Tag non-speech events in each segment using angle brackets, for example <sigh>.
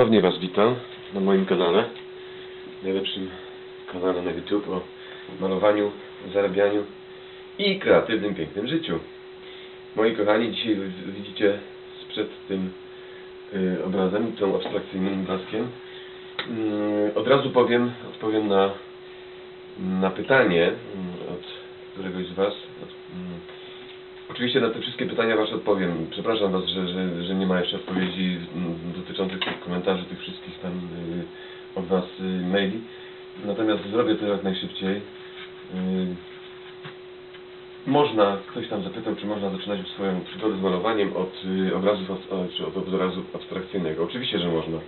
Ponownie Was witam na moim kanale, najlepszym kanale na YouTube o malowaniu, zarabianiu i kreatywnym, pięknym życiu. Moi kochani, dzisiaj widzicie sprzed tym y, obrazem, tym abstrakcyjnym obrazkiem. Mm, od razu powiem, odpowiem na, na pytanie mm, od któregoś z Was. Od, mm, Oczywiście na te wszystkie pytania Wasze odpowiem. Przepraszam Was, że, że, że nie ma jeszcze odpowiedzi dotyczących tych komentarzy, tych wszystkich tam y, od Was y, maili. Natomiast zrobię to jak najszybciej. Y, można, ktoś tam zapytał, czy można zaczynać swoją przygodę z malowaniem od y, obrazów, czy od obrazu abstrakcyjnego. Oczywiście, że można.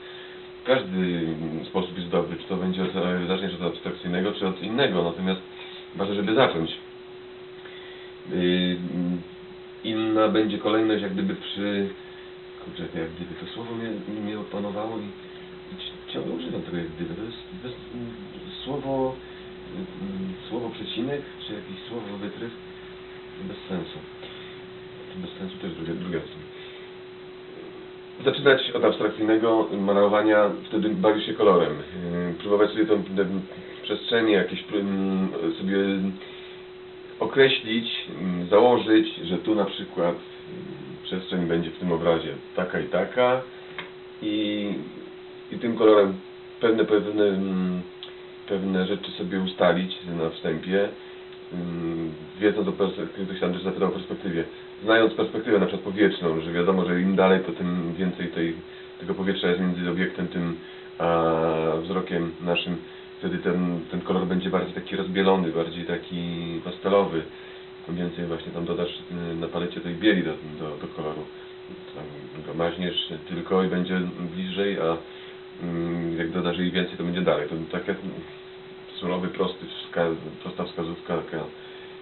Każdy sposób jest dobry, czy to będzie od, zaczniesz od abstrakcyjnego, czy od innego. Natomiast ważne, żeby zacząć. Yy, inna będzie kolejność jak gdyby przy... Kurczę, jak gdyby to słowo mnie, mnie opanowało i, i ci- ciągle używam tego jak gdyby. To jest, to jest mm, słowo, mm, słowo przecinek, czy jakieś słowo wytrych bez sensu. Bez sensu jest druga, druga. Zaczynać od abstrakcyjnego malowania, wtedy bawisz się kolorem. Yy, Próbować sobie tą tę przestrzenie jakieś mm, sobie określić, mm, założyć, że tu na przykład mm, przestrzeń będzie w tym obrazie taka i taka i, i tym kolorem pewne, pewne, mm, pewne rzeczy sobie ustalić na wstępie, wiedząc o ktoś tam też zapytał o perspektywie, znając perspektywę na przykład powietrzną, że wiadomo, że im dalej, to tym więcej tej, tego powietrza jest między obiektem tym a wzrokiem naszym, wtedy ten, ten kolor będzie bardziej taki rozbielony, bardziej taki pastelowy. Tym więcej właśnie tam dodasz y, na palecie tej bieli do, do, do koloru. Tam go maźniesz tylko i będzie bliżej, a mm, jak dodasz jej więcej, to będzie dalej. To takie surowy, prosty, wska, prosta wskazówka, taka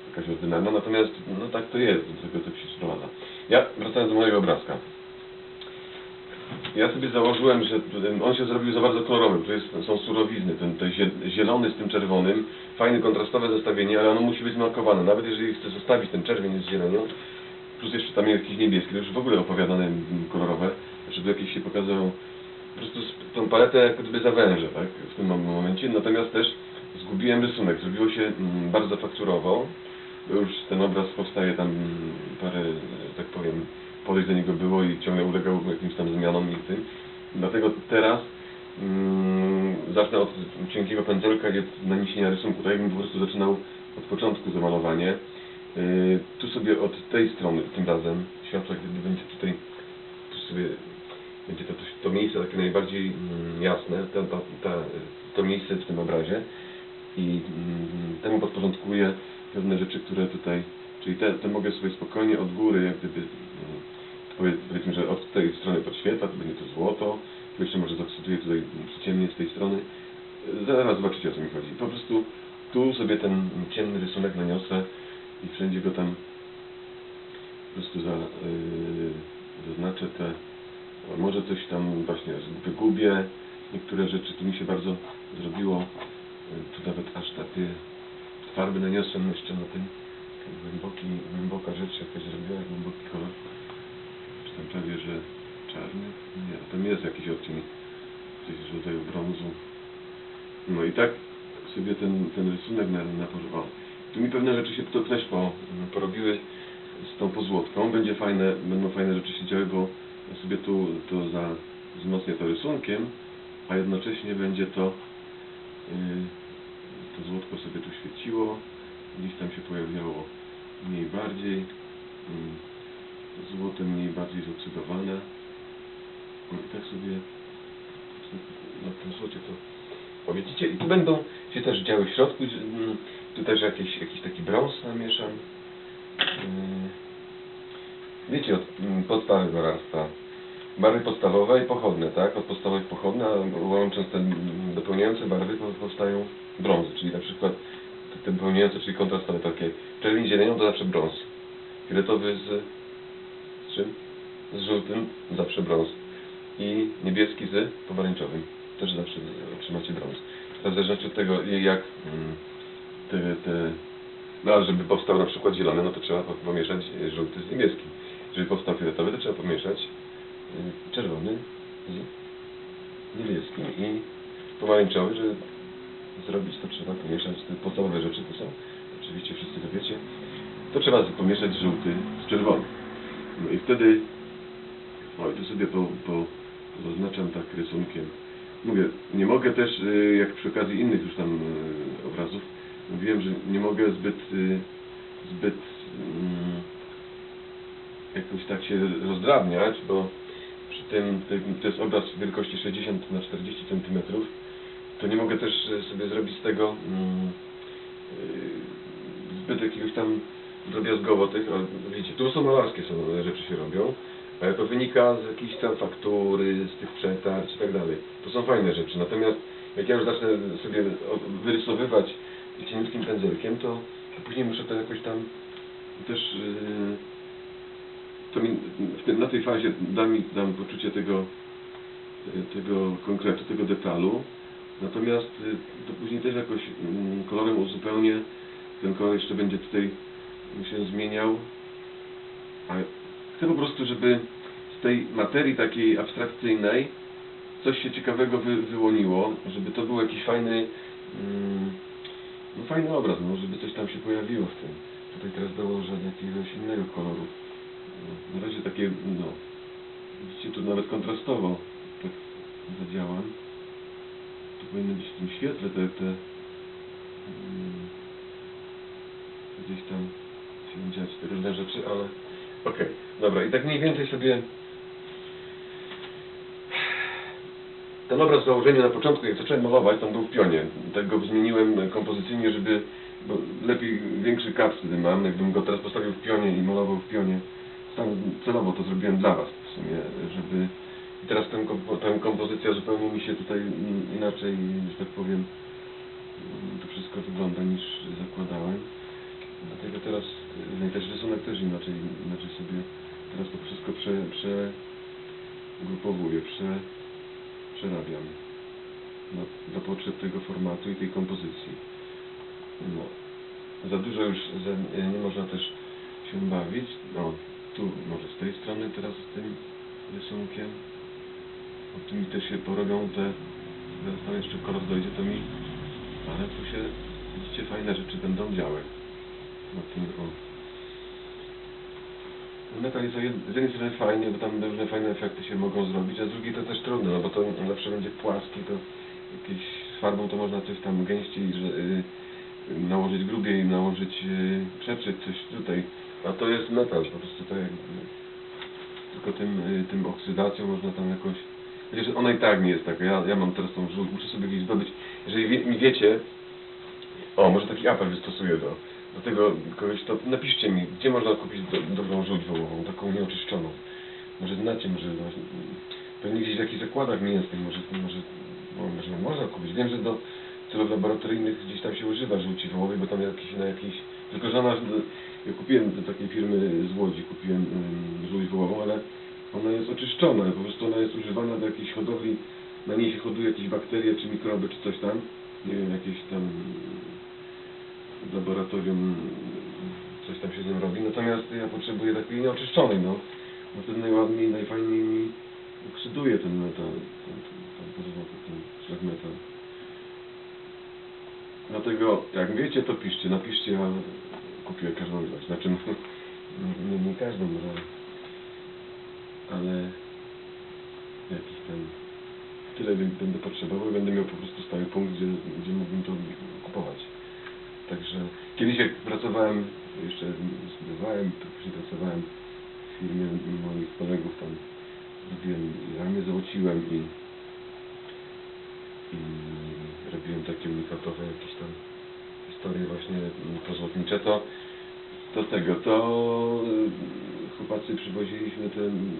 jakaś ordynarna, natomiast no tak to jest, do tego to się sprowadza. Ja wracając do mojego obrazka. Ja sobie założyłem, że on się zrobił za bardzo kolorowy. Tu jest, są surowizny, ten, ten zie- zielony z tym czerwonym, fajne kontrastowe zestawienie, ale ono musi być markowane. Nawet jeżeli chcę zostawić ten czerwień z zielenią, plus jeszcze tam jest jakiś niebieski, to już w ogóle opowiadane kolorowe, żeby jakieś się pokazują, po prostu tą paletę jak gdyby zawężę, tak, w tym mom- momencie. Natomiast też zgubiłem rysunek, zrobiło się mm, bardzo fakturowo. Już ten obraz powstaje tam parę, że tak powiem, podejść do niego było i ciągle ulegał jakimś tam zmianom i tym. Dlatego teraz mm, zacznę od cienkiego pędzelka i od naniesienia rysunku, tak jakbym po prostu zaczynał od początku zamalowanie. Yy, tu sobie od tej strony tym razem światło jak gdyby będzie tutaj tu sobie będzie to, to miejsce takie najbardziej mm, jasne, ta, ta, ta, to miejsce w tym obrazie i mm, temu podporządkuję pewne rzeczy, które tutaj, czyli te, te mogę sobie spokojnie od góry, jak gdyby, mm, powiedzmy, że od tej strony podświetla, to będzie to złoto, tu jeszcze może zaoksyduję tutaj przyciemnie z tej strony. Zaraz zobaczycie o co mi chodzi. Po prostu tu sobie ten ciemny rysunek naniosę i wszędzie go tam po prostu za, yy, zaznaczę te, może coś tam właśnie wygubię, niektóre rzeczy tu mi się bardzo zrobiło, yy, tu nawet aż takie farby naniosłem jeszcze na tym, głęboki, głęboka rzecz jakaś zrobiła, głęboki kolor, czy tam prawie, że czarny, nie, tam jest jakiś odcień, z rodzaju brązu, no i tak sobie ten, ten rysunek na, na o, Tu mi pewne rzeczy się to też po, porobiły z tą pozłotką. Będzie fajne, będą fajne rzeczy się działy, bo sobie tu to za, wzmocnię to rysunkiem, a jednocześnie będzie to yy, to złotko sobie tu świeciło, gdzieś tam się pojawiało mniej bardziej, yy, złote mniej bardziej zoksydowane. No tak sobie na tym złocie to o, widzicie? I tu będą się też działy w środku, mm, tu też jakiś, jakiś taki brąz namieszam. Yy, Wiecie, od mm, podstawy malarstwa. Barwy podstawowe i pochodne, tak? Od podstawowych pochodne, a łącząc te dopełniające barwy powstają brązy, czyli na przykład te- dopełniające, czyli kontrastowe takie. Czerwień zielenią to zawsze brąz. Fioletowy z, z czym? Z żółtym zawsze brąz. I niebieski z pomarańczowym. Też zawsze otrzymacie brąz. To w zależności od tego, jak mm, te, te no, żeby powstał na przykład zielony, no to trzeba po- pomieszać e, żółty z niebieskim. Żeby powstał fioletowy, to trzeba pomieszać y, czerwony z niebieskim i pomarańczowy, żeby zrobić to trzeba pomieszać te podstawowe rzeczy, to są, oczywiście wszyscy to wiecie, to trzeba pomieszać żółty z czerwonym. No i wtedy, oj, tu sobie po, po, rysunkiem. Mówię, nie mogę też, y, jak przy okazji innych już tam y, obrazów, mówiłem, że nie mogę zbyt, y, zbyt mm, jakoś tak się rozdrabniać, bo przy tym, to jest obraz wielkości 60 na 40 cm, to nie mogę też sobie zrobić z tego mm, zbyt jakiegoś tam drobiazgowo tych, wiecie, tu są malarskie są, rzeczy się robią, to wynika z jakiejś tam faktury, z tych przetarć i tak dalej. To są fajne rzeczy, natomiast jak ja już zacznę sobie wyrysowywać cieniutkim pędzelkiem, to, to później muszę to jakoś tam też yy, to mi na tej fazie da mi dam poczucie tego, y, tego konkretu, tego detalu. Natomiast y, to później też jakoś mm, kolorem uzupełnię. Ten kolor jeszcze będzie tutaj się zmieniał. A chcę po prostu, żeby z tej materii takiej abstrakcyjnej coś się ciekawego wy, wyłoniło, żeby to był jakiś fajny, mm, no fajny obraz, no, żeby coś tam się pojawiło w tym. Tutaj teraz dołożę jakiegoś innego koloru. No, Na razie takie, no, widzicie, tu nawet kontrastowo tak zadziałam. Tu powinny być w tym świetle te, te mm, gdzieś tam się dziać te różne rzeczy, ale okej, dobra, i tak mniej więcej sobie ten obraz w na początku, jak zacząłem malować, tam był w pionie. Tak go zmieniłem kompozycyjnie, żeby bo lepiej, większy kat wtedy mam, jakbym go teraz postawił w pionie i malował w pionie. Sam celowo to zrobiłem dla Was w sumie, żeby... I teraz tę, kompo- tę kompozycja zupełnie mi się tutaj in- inaczej, że tak powiem, to wszystko wygląda niż zakładałem. Dlatego teraz, no i też rysunek też inaczej, inaczej sobie teraz to wszystko prze, przegrupowuję, prze, przerabiam na, dla potrzeb tego formatu i tej kompozycji. No. Za dużo już za, nie można też się bawić. No, tu może z tej strony teraz z tym rysunkiem. O tym też się porobią te, zaraz tam jeszcze kolor dojdzie, to mi, ale tu się, widzicie, fajne rzeczy będą działy. Metal jest o jed- z jednej strony fajnie, bo tam różne fajne efekty się mogą zrobić, a z drugiej to też trudno, no bo to zawsze będzie płaskie, to jakieś z farbą to można coś tam gęściej że, y, nałożyć grubiej, nałożyć, y, przetrzeć coś tutaj, a to jest metal, po prostu to jak tylko tym, y, tym oksydacją można tam jakoś, chociaż ona i tak nie jest taka, ja, ja mam teraz tą żółć, muszę sobie gdzieś zdobyć, jeżeli wie, mi wiecie, o, może taki apel wystosuję do, do tego kogoś, to napiszcie mi, gdzie można kupić do, dobrą żółć wołową, taką nieoczyszczoną. Może znacie, może właśnie, pewnie gdzieś w jakichś zakładach mięsnych, może, może, no, może można kupić. Wiem, że do celów laboratoryjnych gdzieś tam się używa żółci wołowej, bo tam jakiś, na jakiś, tylko że ona, ja kupiłem do takiej firmy z Łodzi, kupiłem um, żółć wołową, ale ona jest oczyszczona, po prostu ona jest używana do jakiejś hodowli, na niej się hoduje jakieś bakterie, czy mikroby, czy coś tam, nie wiem, jakieś tam laboratorium coś tam się z nią robi, natomiast ja potrzebuję takiej nieoczyszczonej, no. Bo wtedy najładniej, najfajniej mi oksyduje ten metal, ten, ten, ten, ten szlak metal. Dlatego, jak wiecie, to piszcie, napiszcie, ja kupiłem każdą ilość, znaczy, no, <laughs> nie, nie każdą, ale, ale jakiś tam, tyle będę potrzebował będę miał po prostu stały punkt, gdzie, gdzie mógłbym to kupować. Także kiedyś jak pracowałem, jeszcze studiowałem, to później pracowałem w firmie moich kolegów tam robiłem i ramię złociłem i, i robiłem takie unikatowe jakieś tam historie właśnie pozłotnicze, to do tego, to y, chłopacy przywoziliśmy ten,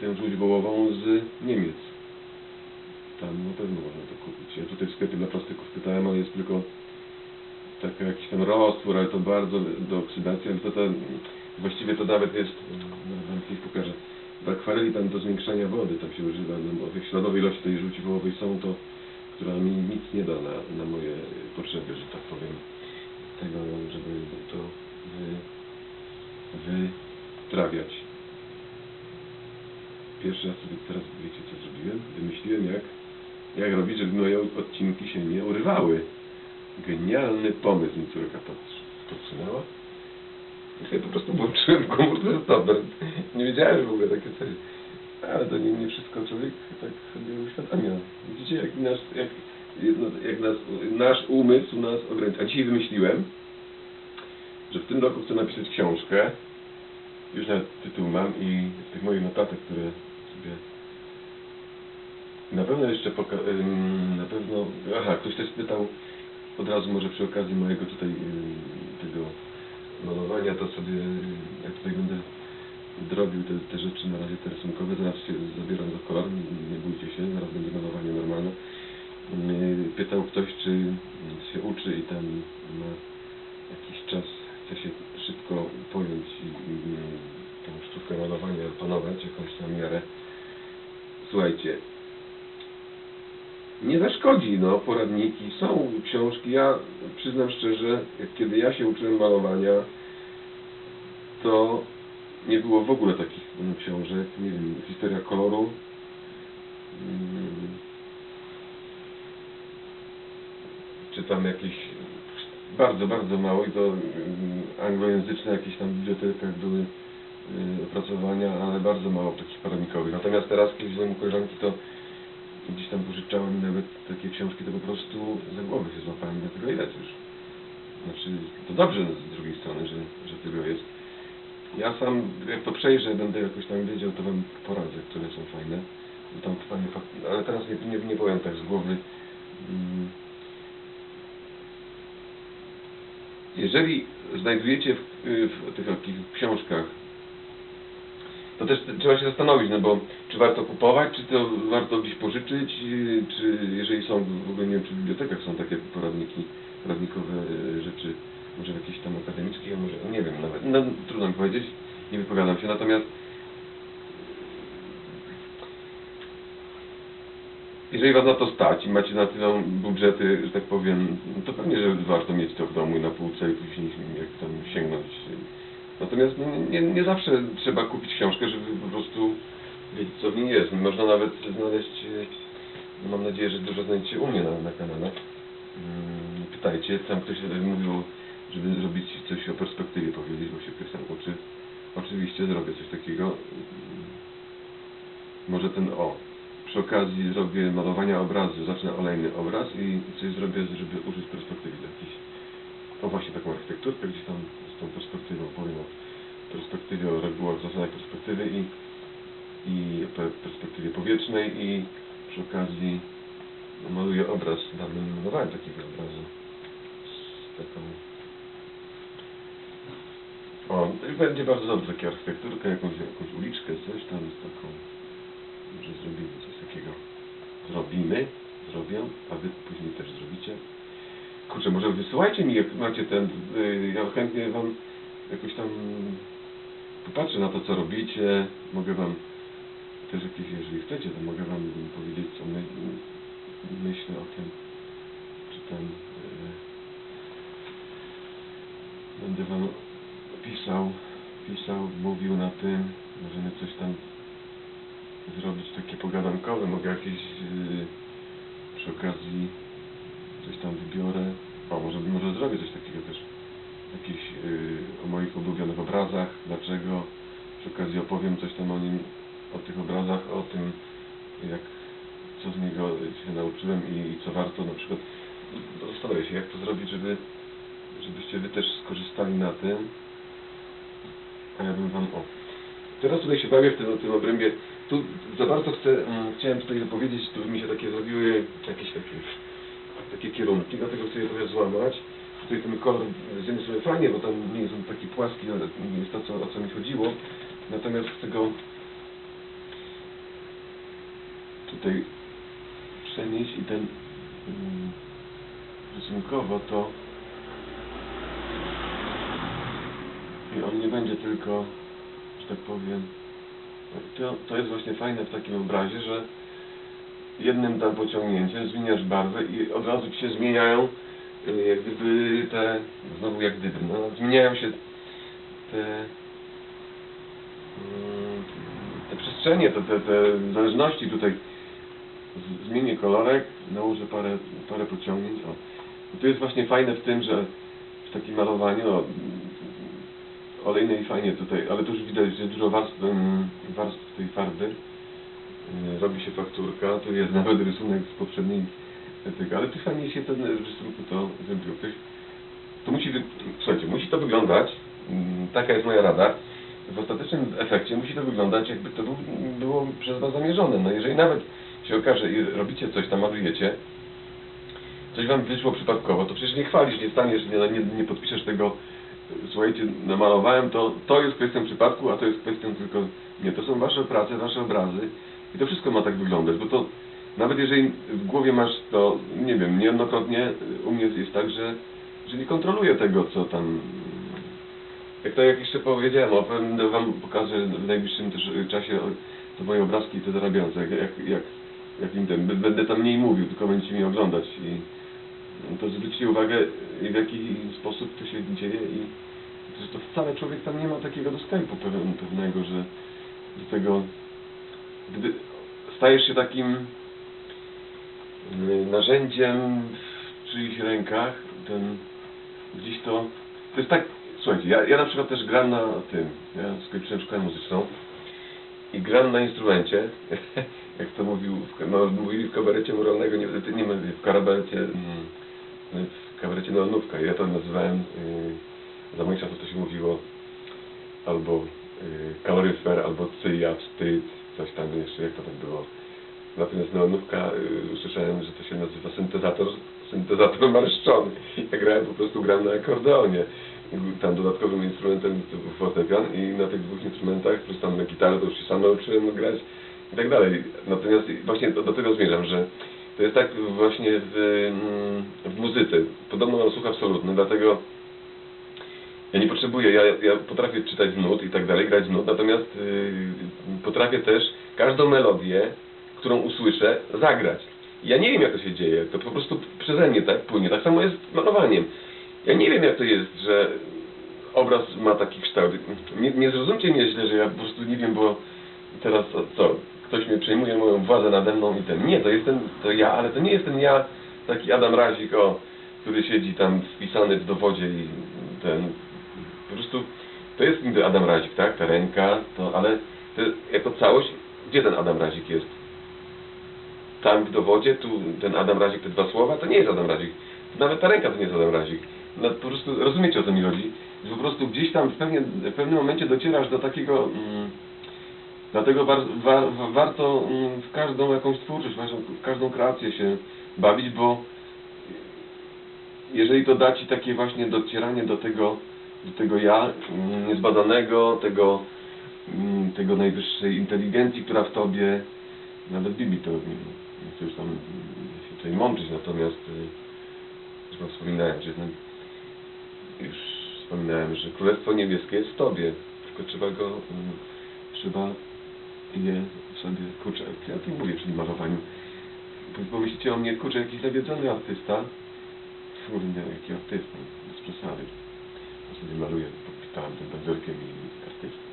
y, tę żółć wołową z Niemiec. Tam na pewno można to kupić. Ja tutaj w sklepie dla plastyków pytałem, ale jest tylko taki jakiś tam roztwór, ale to bardzo do oksydacji, ale to, to właściwie to nawet jest, nawet wam kiedyś pokażę, w akwareli tam do zwiększania wody tam się używa, no bo tych śladowej ilości tej żółci wołowej są, to która mi nic nie da na, na moje potrzeby, że tak powiem, tego, żeby to wy, wytrawiać. pierwszy raz sobie teraz wiecie co zrobiłem? Wymyśliłem jak, jak robić, żeby moje odcinki się nie urywały. Genialny pomysł mi córka pod- podsunęła. I sobie po prostu włączyłem komórkę stopper. Nie wiedziałem, że w ogóle takie coś. Ale to nie, nie wszystko człowiek tak sobie uświadamia. Widzicie, jak, nasz, jak, jak nas, nasz umysł nas ogranicza. A dzisiaj wymyśliłem, że w tym roku chcę napisać książkę. Już nawet tytuł mam i z tych moich notatek, które sobie... Na pewno jeszcze poka- na pewno... Aha, ktoś też pytał od razu może przy okazji mojego tutaj tego malowania, to sobie jak tutaj będę drobił te, te rzeczy na razie te rysunkowe, zaraz się zabieram za kolor, nie, bójcie się, zaraz będzie malowanie normalne. Pytał ktoś, czy się uczy i tam ma jakiś czas, chce się szybko pojąć i, i tą sztukę malowania opanować jakąś tam miarę. Słuchajcie, nie zaszkodzi, no, poradniki, są książki, ja przyznam szczerze, kiedy ja się uczyłem malowania, to nie było w ogóle takich mm, książek, nie wiem, historia koloru, mm, czytam jakieś bardzo, bardzo mało i to mm, anglojęzyczne jakieś tam bibliotekach były y, opracowania, ale bardzo mało takich poradnikowych. Natomiast teraz, kiedy wziąłem u koleżanki, to gdzieś tam pożyczałem nawet takie książki, to po prostu za głowę się złapałem, dlatego ile już. Znaczy, to dobrze z drugiej strony, że, że tego jest. Ja sam, jak to przejrzę, będę jakoś tam wiedział, to wam poradzę, które są fajne. Tam fajne fak- ale teraz nie, nie, nie powiem tak z głowy. Mm. Jeżeli znajdujecie w, w tych takich książkach, to też trzeba się zastanowić, no bo czy warto kupować, czy to warto gdzieś pożyczyć, czy jeżeli są, w ogóle nie wiem, czy w bibliotekach są takie poradniki, poradnikowe rzeczy, może jakieś tam akademickie, może, nie wiem nawet, no, trudno mi powiedzieć, nie wypowiadam się, natomiast jeżeli Was na to stać i macie na tyle budżety, że tak powiem, no to pewnie, że warto mieć to w domu i na półce i później jak tam sięgnąć. Natomiast no, nie, nie zawsze trzeba kupić książkę, żeby po prostu wiedzieć co w niej jest. Można nawet znaleźć, e, no mam nadzieję, że dużo znajdziecie u mnie na, na kanale. Mm, Pytajcie, tam ktoś mówił, żeby zrobić coś o perspektywie powiedzieć, bo się tam uczy. Oczywiście zrobię coś takiego. Mm, Może ten o. Przy okazji zrobię malowania obrazu, zacznę olejny obraz i coś zrobię, żeby użyć perspektywy właśnie taką architekturkę gdzieś tam z tą perspektywą powiem o perspektywie, o regułach, zasadach perspektywy i, i perspektywie powietrznej i przy okazji maluję obraz, dawno nie malowałem takiego obrazu z taką o, będzie bardzo dobrze taka architekturka, jakąś, jakąś uliczkę, coś tam z taką że zrobimy coś takiego. Zrobimy, zrobię, a wy później też zrobicie. Kurczę, może wysyłajcie mi, jak macie ten, y, ja chętnie wam jakoś tam popatrzę na to, co robicie, mogę wam też jakieś, jeżeli chcecie, to mogę wam powiedzieć, co my, myślę o tym, czy tam y, będę wam pisał, pisał, mówił na tym, możemy coś tam zrobić takie pogadankowe, mogę jakieś yy, przy okazji coś tam wybiorę. O, może, może zrobię coś takiego też. Jakieś yy, o moich ulubionych obrazach, dlaczego. Przy okazji opowiem coś tam o nim, o tych obrazach, o tym jak, co z niego się nauczyłem i, i co warto na przykład zastanowię się, jak to zrobić, żeby żebyście wy też skorzystali na tym. A ja bym wam, o, Teraz tutaj się bawię w tym, tym obrębie. Tu za bardzo chcę, mm, chciałem tutaj powiedzieć, tu mi się takie zrobiły jakieś takie, takie kierunki, dlatego chcę je trochę złamać. Tutaj ten kolor z jednej strony fajnie, bo tam nie jest on taki płaski, ale nie jest to, co, o co mi chodziło. Natomiast chcę go tutaj przenieść i ten mm, rysunkowo to i on nie będzie tylko że tak powiem, to, to jest właśnie fajne w takim obrazie, że jednym tam pociągnięciem zmieniasz barwę i od razu się zmieniają y, jak gdyby te, znowu jak gdyby, no, zmieniają się te mm, te przestrzenie, te, te, te zależności tutaj. Zmienię kolorek, nałożę parę, parę pociągnięć. O. I to jest właśnie fajne w tym, że w takim malowaniu, no, olejnej fajnie tutaj, ale tu już widać, że dużo warstw, em, warstw tej farby. Robi się fakturka, tu jest nawet rysunek z poprzedniej tego, ale tu fajnie się ten rysunku to zrobiło. Ktoś, to musi, słuchajcie, musi to wyglądać, mm, taka jest moja rada, w ostatecznym efekcie musi to wyglądać jakby to był, było przez Was zamierzone. No jeżeli nawet się okaże i robicie coś tam, malujecie, coś Wam wyszło przypadkowo, to przecież nie chwalisz, nie staniesz, nie, nie, nie podpiszesz tego, słuchajcie, namalowałem to, to jest kwestią przypadku, a to jest kwestią tylko, nie, to są Wasze prace, Wasze obrazy i to wszystko ma tak wyglądać, bo to nawet jeżeli w głowie masz to, nie wiem, niejednokrotnie u mnie jest tak, że, że nie kontroluję tego, co tam jak to jak jeszcze powiedziałem, o, będę Wam pokażę w najbliższym też czasie to moje obrazki te zarabiające, jak, jak, jak, jak im ten, będę tam mniej mówił, tylko będziecie mnie oglądać i to zwróćcie uwagę w jaki sposób to się dzieje i że to wcale człowiek tam nie ma takiego dostępu pewn- pewnego, że do tego gdy stajesz się takim y, narzędziem w czyichś rękach, ten gdzieś to, to jest tak, słuchajcie, ja, ja na przykład też gram na tym, ja skończyłem szkołę muzyczną i gram na instrumencie, <laughs> jak to mówił, no, mówili w kabarecie muralnego, nie, nie, nie w kabarecie, mm, w kabarecie Nolnówka, ja to nazywałem, y, za moich czasów to się mówiło albo y, kaloryfer, albo cyja, wstyd, coś tam jeszcze, jak to tak było. Natomiast neonówka y, usłyszałem, że to się nazywa syntezator, syntezator <laughs> marszczony. Ja grałem, po prostu grałem na akordeonie. Tam dodatkowym instrumentem był fortepian i na tych dwóch instrumentach, plus tam na gitarę to już się sam nauczyłem grać i tak dalej. Natomiast właśnie do, do tego zmierzam, że to jest tak właśnie w, mm, w muzyce. Podobno mam słuch absolutny, dlatego ja nie potrzebuję, ja, ja potrafię czytać nut i tak dalej, grać nut, natomiast y, potrafię też każdą melodię, którą usłyszę, zagrać. Ja nie wiem jak to się dzieje, to po prostu przeze mnie tak płynie. Tak samo jest z malowaniem. Ja nie wiem jak to jest, że obraz ma taki kształt. Nie, nie zrozumcie mnie źle, że ja po prostu nie wiem, bo teraz co, ktoś mnie przejmuje moją władzę nade mną i ten. Nie, to jestem to ja, ale to nie jestem ja, taki Adam Razik, o, który siedzi tam wpisany w dowodzie i ten, po prostu to jest niby Adam Razik, tak, ta ręka, to, ale to jako całość, gdzie ten Adam Razik jest? Tam w dowodzie, tu ten Adam Razik, te dwa słowa, to nie jest Adam Razik. Nawet ta ręka to nie jest Adam Razik. No, po prostu rozumiecie o co mi chodzi? Że po prostu gdzieś tam w, pewnie, w pewnym momencie docierasz do takiego... Mm, dlatego war, war, wa- warto mm, w każdą jakąś twórczość, w każdą- kreację się bawić, bo jeżeli to da Ci takie właśnie docieranie do tego, tego ja niezbadanego, tego, mm, tego najwyższej inteligencji, która w Tobie, nawet Bibi to, nie, chcę już tam się tutaj mączyć, natomiast wam wspominałem, że ten, już wspominałem, że Królestwo Niebieskie jest w Tobie, tylko trzeba go, mm, trzeba je sobie, kurczę, ja tym mówię przy malowaniu, pomyślicie o mnie, kurczę, jakiś zawiedzony artysta, Kurde, jaki artysta, bez przesady. Sobie maluję, podpisałem tym pędzelkiem i artysta.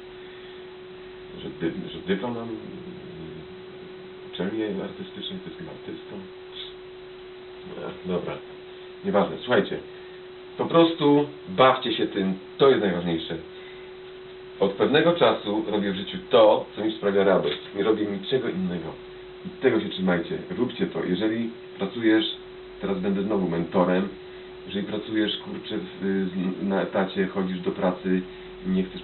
Że, dy, że dyplom mam, yy, uczelnię artystyczną, to jest chyba artystą. Dobra, nieważne. Słuchajcie, po prostu bawcie się tym, to jest najważniejsze. Od pewnego czasu robię w życiu to, co mi sprawia radość. Nie robię niczego innego. I tego się trzymajcie. Róbcie to. Jeżeli pracujesz, teraz będę znowu mentorem, jeżeli pracujesz, kurczę, w, na etacie, chodzisz do pracy, nie chcesz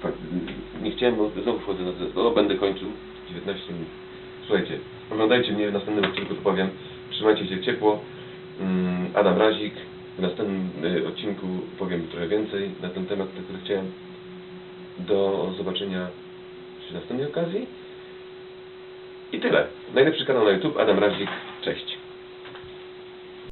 nie chciałem, bo znowu wchodzę na to, no, będę kończył 19 minut. Słuchajcie, oglądajcie mnie w następnym odcinku, to powiem. Trzymajcie się ciepło. Mm, Adam Razik. W następnym y, odcinku powiem trochę więcej na ten temat, który chciałem. Do zobaczenia przy następnej okazji. I tyle. Najlepszy kanał na YouTube, Adam Razik. Cześć.